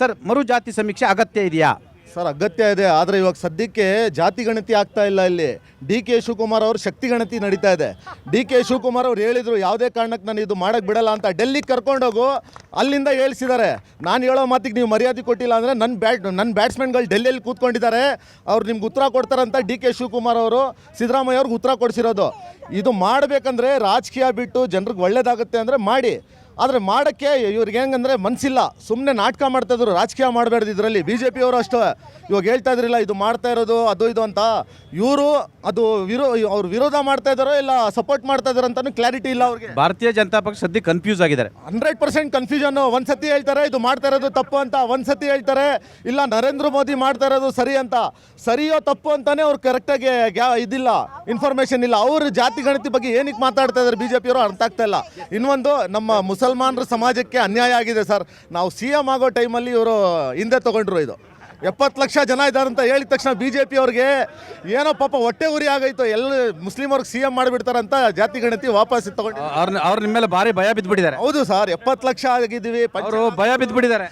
Sir ಮರು ಜಾತಿ ಸಮೀಕ್ಷೆ ಅಗತ್ಯ ಇದೆಯಾ? ಸರ್, ಅಗತ್ಯ ಇದೆ. ಆದರೆ ಇವಾಗ ಸದ್ಯಕ್ಕೆ ಜಾತಿ ಗಣತಿ ಆಗ್ತಾ ಇಲ್ಲ ಇಲ್ಲಿ. ಡಿ ಕೆ ಶಿವಕುಮಾರ್ ಅವರು ಶಕ್ತಿ ಗಣತಿ ನಡೀತಾ ಇದೆ. ಡಿ ಕೆ ಶಿವಕುಮಾರ್ ಅವ್ರು ಹೇಳಿದ್ರು, ಯಾವುದೇ ಕಾರಣಕ್ಕೆ ನಾನು ಇದು ಮಾಡಕ್ಕೆ ಬಿಡಲ್ಲ ಅಂತ ಡೆಲ್ಲಿಗೆ ಕರ್ಕೊಂಡೋಗು, ಅಲ್ಲಿಂದ ಹೇಳ್ಸಿದ್ದಾರೆ. ನಾನು ಹೇಳೋ ಮಾತಿಗೆ ನೀವು ಮರ್ಯಾದೆ ಕೊಟ್ಟಿಲ್ಲ ಅಂದರೆ ನನ್ನ ಬ್ಯಾಟ್ ನನ್ನ ಬ್ಯಾಟ್ಸ್ಮನ್ಗಳು ಡೆಲ್ಲಿಯಲ್ಲಿ ಕೂತ್ಕೊಂಡಿದ್ದಾರೆ. ಅವ್ರು ನಿಮ್ಗೆ ಉತ್ತರ ಕೊಡ್ತಾರಂತ ಡಿ ಕೆ ಶಿವಕುಮಾರ್ ಅವರು, ಸಿದ್ದರಾಮಯ್ಯ ಅವ್ರಿಗೆ ಉತ್ತರ ಕೊಡಿಸಿರೋದು. ಇದು ಮಾಡಬೇಕಂದ್ರೆ ರಾಜಕೀಯ ಬಿಟ್ಟು ಜನರಿಗೆ ಒಳ್ಳೇದಾಗುತ್ತೆ ಅಂದರೆ ಮಾಡಿ. ಆದರೆ ಮಾಡೋಕ್ಕೆ ಇವ್ರಿಗೆ ಹೆಂಗಂದ್ರೆ ಮನಸ್ಸಿಲ್ಲ ಸುಮ್ಮನೆ ನಾಟಕ ಮಾಡ್ತಾ ಇದ್ರು ರಾಜಕೀಯ ಮಾಡಬಾರ್ದು ಇದರಲ್ಲಿ. ಬಿ ಜೆ ಪಿಯವರು ಅಷ್ಟೇ. ಇವಾಗ ಹೇಳ್ತಾ ಇದ್ರಿಲ್ಲ ಇದು ಮಾಡ್ತಾ ಇರೋದು ಅದು ಇದು ಅಂತ. ಇವರು ಅದು ವಿರೋ ಅವ್ರು ವಿರೋಧ ಮಾಡ್ತಾ ಇದ್ದಾರೋ ಇಲ್ಲ ಸಪೋರ್ಟ್ ಮಾಡ್ತಾ ಇದಾರೋ ಅಂತಾನು ಕ್ಲಾರಿಟಿ ಇಲ್ಲ ಅವ್ರಿಗೆ. ಭಾರತೀಯ ಜನತಾ ಪಕ್ಷ ಸದ್ಯ ಕನ್ಫ್ಯೂಸ್ ಆಗಿದ್ದಾರೆ. ಹಂಡ್ರೆಡ್ ಪರ್ಸೆಂಟ್ ಕನ್ಫ್ಯೂಷನ್ ಒಂದು ಸತಿ ಹೇಳ್ತಾರೆ ಇದು ಮಾಡ್ತಾ ಇರೋದು ತಪ್ಪು ಅಂತ. ಒಂದು ಸತಿ ಹೇಳ್ತಾರೆ ಇಲ್ಲ ನರೇಂದ್ರ ಮೋದಿ ಮಾಡ್ತಾ ಇರೋದು ಸರಿ ಅಂತ. ಸರಿಯೋ ತಪ್ಪು ಅಂತಾನೆ ಅವ್ರು ಕರೆಕ್ಟಾಗಿ ಗ್ಯಾ ಇದಿಲ್ಲ ಇನ್ಫಾರ್ಮೇಷನ್ ಇಲ್ಲ. ಅವ್ರ ಜಾತಿ ಗಣತಿ ಬಗ್ಗೆ ಏನಕ್ಕೆ ಮಾತಾಡ್ತಾ ಇದ್ದಾರೆ ಬಿ ಜೆ ಪಿಯವರು ಅರ್ಥ ಆಗ್ತಾ ಇಲ್ಲ. ಇನ್ನೊಂದು ನಮ್ಮ ಮುಸಲ್ಮಾನರ ಸಮಾಜಕ್ಕೆ ಅನ್ಯಾಯ ಆಗಿದೆ ಸರ್. ನಾವು ಸಿ ಎಂ ಆಗೋ ಟೈಮಲ್ಲಿ ಇವರು ಹಿಂದೆ ತಗೊಂಡ್ರು ಇದು. ಎಪ್ಪತ್ತು ಲಕ್ಷ ಜನ ಇದ್ದಾರೆ ಅಂತ ಹೇಳಿದ ತಕ್ಷಣ ಬಿ ಜೆ ಪಿ ಅವ್ರಿಗೆ ಏನೋ ಪಾಪ ಹೊಟ್ಟೆ ಉರಿ ಆಗೈತೋ ಎಲ್ಲ ಮುಸ್ಲಿಮವ್ರಿಗೆ ಸಿ ಎಂ ಮಾಡಿಬಿಡ್ತಾರಂತ ಜಾತಿ ಗಣತಿ ವಾಪಸ್ ತಗೊಂಡು ಅವ್ರ ಅವ್ರ ನಿಮ್ಮ ಮೇಲೆ ಭಾರಿ ಭಯ ಬಿದ್ದುಬಿಟ್ಟಿದ್ದಾರೆ. ಹೌದು ಸರ್ ಎಪ್ಪತ್ತು ಲಕ್ಷ ಆಗಿದ್ದೀವಿ ಅವರು ಭಯ ಬಿದ್ದುಬಿಟ್ಟಿದ್ದಾರೆ.